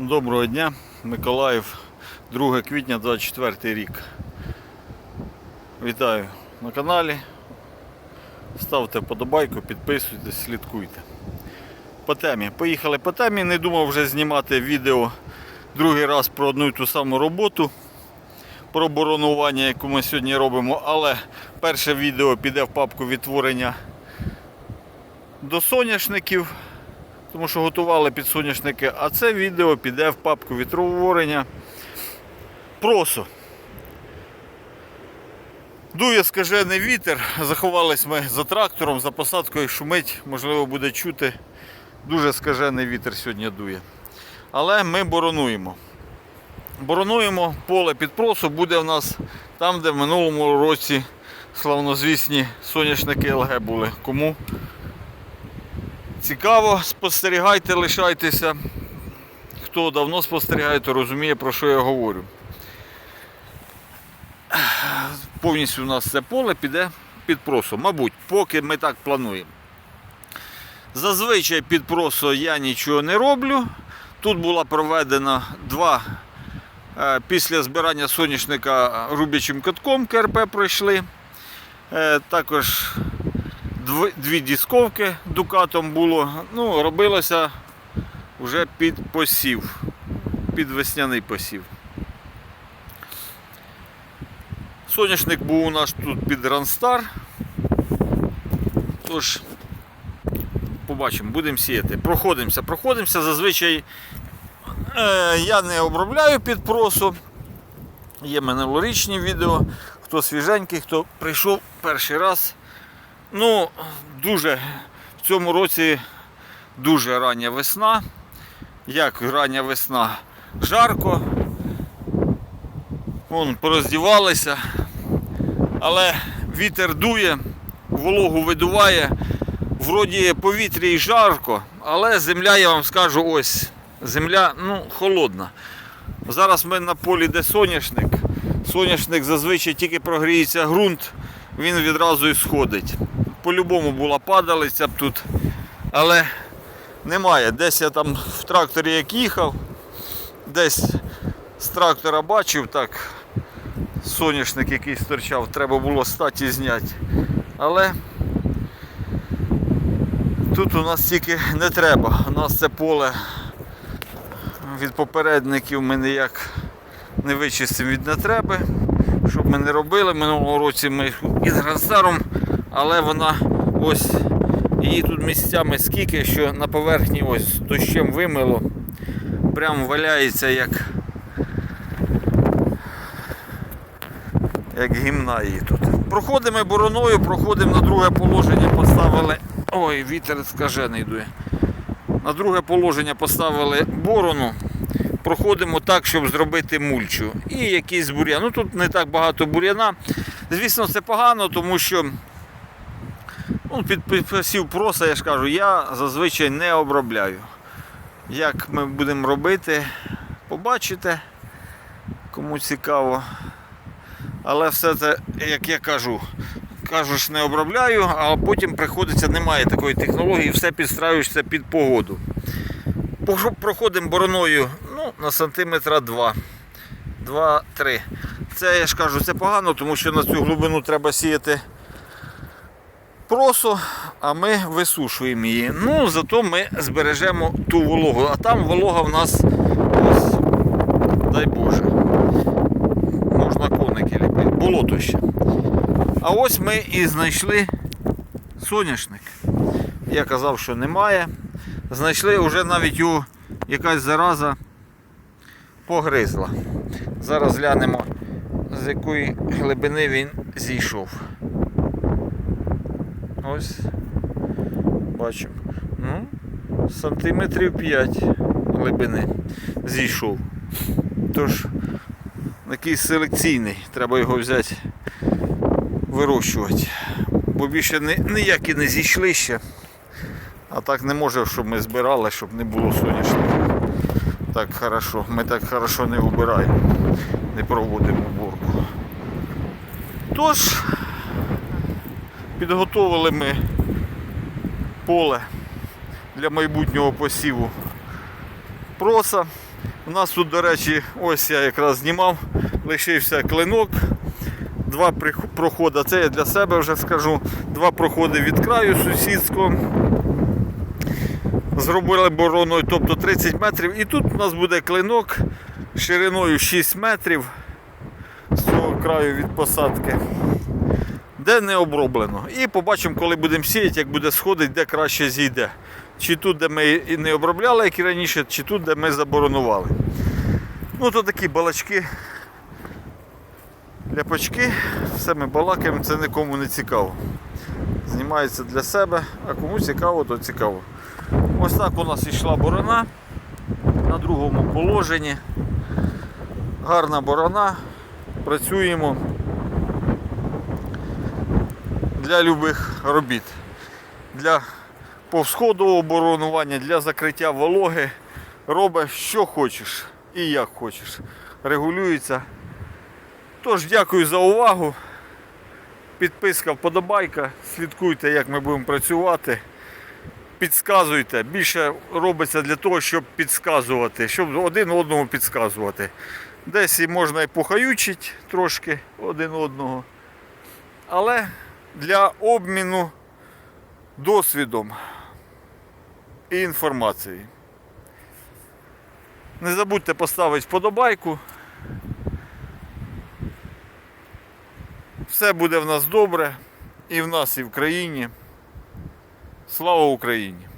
Доброго дня, Миколаїв, 2 квітня 24 рік. Вітаю на каналі. Ставте вподобайку, підписуйтесь, слідкуйте. По темі. Поїхали по темі. Не думав вже знімати відео другий раз про одну і ту саму роботу. Про боронування, яку ми сьогодні робимо, але перше відео піде в папку відтворення до соняшників тому що готували під соняшники, а це відео піде в папку відтворення просо. Дує скажений вітер, заховались ми за трактором, за посадкою шумить, можливо буде чути. Дуже скажений вітер сьогодні дує. Але ми боронуємо. Боронуємо поле під просо буде в нас там, де в минулому році славнозвісні соняшники ЛГ були. Кому Цікаво, спостерігайте, лишайтеся. Хто давно спостерігає, то розуміє, про що я говорю. Повністю у нас це поле піде під просо. Мабуть, поки ми так плануємо. Зазвичай під просо я нічого не роблю. Тут була проведена два е, після збирання соняшника рубячим катком КРП пройшли. Е, Також дві дісковки дукатом було. Ну, робилося вже під посів, під весняний посів. Соняшник був у нас тут під Ранстар. Тож, побачимо, будемо сіяти. Проходимося, проходимося. Зазвичай е, я не обробляю під просу. Є минулорічні відео. Хто свіженький, хто прийшов перший раз. Ну, дуже в цьому році дуже рання весна. Як рання весна? Жарко. Вон, пороздівалися. Але вітер дує, вологу видуває. Вроді повітря і жарко, але земля, я вам скажу, ось. Земля ну, холодна. Зараз ми на полі, де соняшник. Соняшник зазвичай тільки прогріється ґрунт, він відразу і сходить. По-любому була падалиця б тут, але немає. Десь я там в тракторі як їхав, десь з трактора бачив, так, соняшник якийсь торчав, треба було статі зняти. Але тут у нас тільки не треба. У нас це поле від попередників ми ніяк не вичистимо від нетреби. Щоб ми не робили. Минулого році ми із гранстаром, але вона ось її тут місцями скільки, що на поверхні ось дощем вимило. Прям валяється як як гімна її тут. Проходимо бороною, проходимо на друге положення, поставили. Ой, вітер скажений дує. На друге положення поставили борону. Проходимо так, щоб зробити мульчу. І якийсь бур'ян. Ну тут не так багато бур'яна. Звісно, це погано, тому що ну, під, проса, я ж кажу, я зазвичай не обробляю. Як ми будемо робити, побачите, кому цікаво. Але все це, як я кажу, кажу ж не обробляю, а потім приходиться, немає такої технології, все підстраюєшся під погоду. Проходимо бороною ну, на сантиметра 2. 2-3. Це я ж кажу, це погано, тому що на цю глибину треба сіяти просо, а ми висушуємо її. Ну, зато ми збережемо ту вологу. А там волога в нас ось, дай Боже. Можна коники ліпити. Болото ще. А ось ми і знайшли соняшник. Я казав, що немає. Знайшли вже навіть його якась зараза погризла. Зараз глянемо, з якої глибини він зійшов. Ось. Бачимо. Ну, сантиметрів 5 глибини зійшов. Тож, якийсь селекційний, треба його взяти, вирощувати. Бо більше ні- ніякі не зійшли ще. А так не може, щоб ми збирали, щоб не було соняшника. Так хорошо. Ми так хорошо не убираємо, не проводимо уборку. Тож, підготовили ми поле для майбутнього посіву проса. У нас тут, до речі, ось я якраз знімав, лишився клинок. Два проходи, це я для себе вже скажу. Два проходи від краю сусідського. Зробили бороною, тобто 30 метрів. І тут у нас буде клинок шириною 6 метрів з цього краю від посадки, де не оброблено. І побачимо, коли будемо сіяти, як буде сходити, де краще зійде. Чи тут, де ми і не обробляли, як і раніше, чи тут, де ми заборонували. Ну, то такі балачки, ляпачки, все ми балакаємо, це нікому не цікаво. Знімається для себе, а кому цікаво, то цікаво. Ось так у нас йшла борона на другому положенні. Гарна борона. Працюємо для любих робіт. Для повсходового боронування, для закриття вологи. Робиш що хочеш і як хочеш. Регулюється. Тож дякую за увагу. Підписка, вподобайка. Слідкуйте, як ми будемо працювати. Підсказуйте. Більше робиться для того, щоб підсказувати, щоб один одному підсказувати. Десь і можна і похаючить трошки один одного. Але для обміну досвідом і інформацією. Не забудьте поставити вподобайку. Все буде в нас добре і в нас, і в країні. Слава Україні!